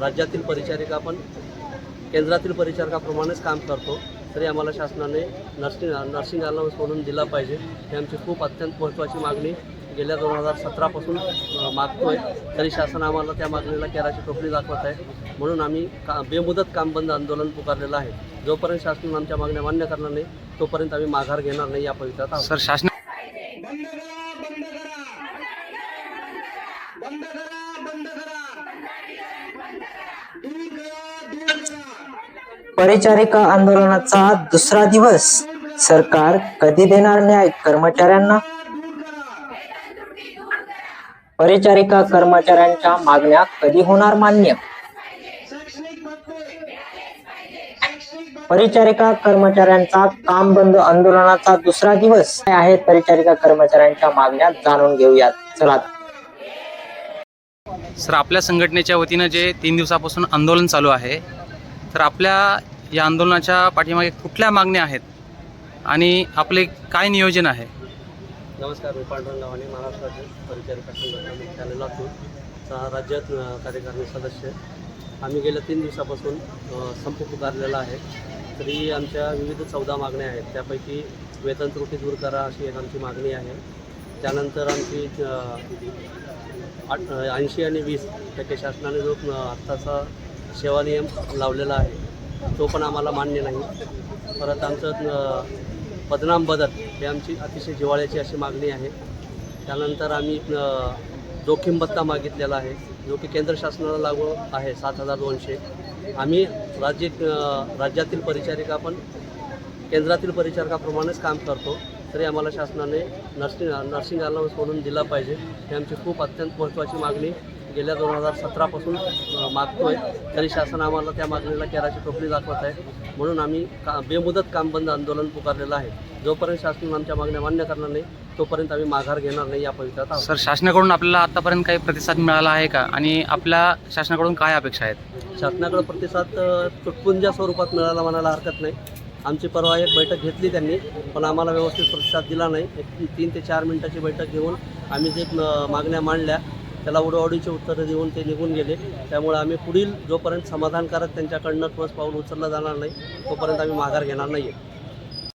राज्यातील परिचारिका पण केंद्रातील परिचारकाप्रमाणेच काम करतो. तरी आम्हाला शासनाने नर्सिंग नर्सिंग अलाउन्स म्हणून दिला पाहिजे. ही आमची खूप अत्यंत महत्त्वाची मागणी गेल्या दोन हजार सतरापासून मागतो मागतोय. तरी शासन आम्हाला त्या मागणीला केराची टोपली दाखवत आहे. म्हणून आम्ही का बेमुदत काम बंद आंदोलन पुकारलेलं आहे. जोपर्यंत शासन आमच्या मागण्या मान्य करणार नाही तोपर्यंत आम्ही माघार घेणार नाही या पवित्रात सर शासन बंद करा बंद करा बंद करा बंद करा दूर करा दूर करा परिचारिका आंदोलनाचा दुसरा दिवस सरकार कधी देणार न्याय कर्मचाऱ्यांना? परिचारिका कर्मचाऱ्यांच्या मागण्या कधी होणार मान्य? परिचारिका कर्मचाऱ्यांचा काम बंद आंदोलनाचा दुसरा दिवस काय आहेत परिचारिका कर्मचाऱ्यांच्या मागण्या जाणून घेऊयात. चला सर आपल्या संघटनेच्या वतीनं जे तीन दिवसापासून आंदोलन चालू आहे तर आपल्या या आंदोलनाच्या पाठीमागे कुठल्या मागण्या आहेत? आणि आपले काय नियोजन आहे? नमस्कार मी पांडुरंगाव आणि महाराष्ट्र राज्य परिचारिका संघटना मुख्यालय राज्यात अ, कार्यकारिणी सदस्य. आम्ही गेल्या तीन दिवसापासून संप पुकारलेला आहे. तरी आमच्या विविध चौदा मागण्या आहेत. त्यापैकी वेतन त्रुटी दूर करा अशी एक आमची मागणी आहे. त्यानंतर आमची ऐंशी आणि वीस टक्के शासनाने जो आत्ताचा सेवा नियम लावलेला आहे. तो पण आम्हाला मान्य नाही. परत आमचं बदनाम बदल हे आमची अतिशय जिव्हाळ्याची अशी मागणी आहे. त्यानंतर आम्ही जोखीम भत्ता मागितलेला आहे. जो की केंद्र शासनाला लागू आहे सात हजार दोनशे. आम्ही राज्य राज्यातील परिचारिका पण केंद्रातील परिचारकाप्रमाणेच काम करतो. तरी आम्हाला शासनाने नर्सिंग नर्सिंग अलाउन्स म्हणून दिला पाहिजे. ही आमची खूप अत्यंत महत्त्वाची मागणी. गेल्या दोन हजार सतरापासून अ, मागतोय. तरी शासन आम्हाला त्या मागणीला केराची टोपली दाखवत आहे. म्हणून आम्ही का बेमुदत काम बंद आंदोलन पुकारलेलं आहे. जोपर्यंत शासन आमच्या मागण्या मान्य करणार नाही तोपर्यंत आम्ही माघार घेणार नाही या पवित्रात सर शासनाकडून आपल्याला आतापर्यंत काही प्रतिसाद मिळाला आहे का? आणि आपल्या शासनाकडून काय अपेक्षा आहेत? शासनाकडे प्रतिसाद अ, तुटपुंज्या स्वरूपात मिळायला म्हणायला हरकत नाही. आमची परवा एक बैठक घेतली त्यांनी पण आम्हाला व्यवस्थित प्रतिसाद दिला नाही. एक तीन ते चार मिनिटाची बैठक घेऊन आम्ही जे मागण्या मांडल्या त्याला उडवाडीची उत्तरं देऊन ते निघून गेले. त्यामुळे आम्ही पुढील जोपर्यंत समाधानकारक त्यांच्याकडनं ठोस पाऊल उचललं जाणार नाही तोपर्यंत आम्ही माघार घेणार नाही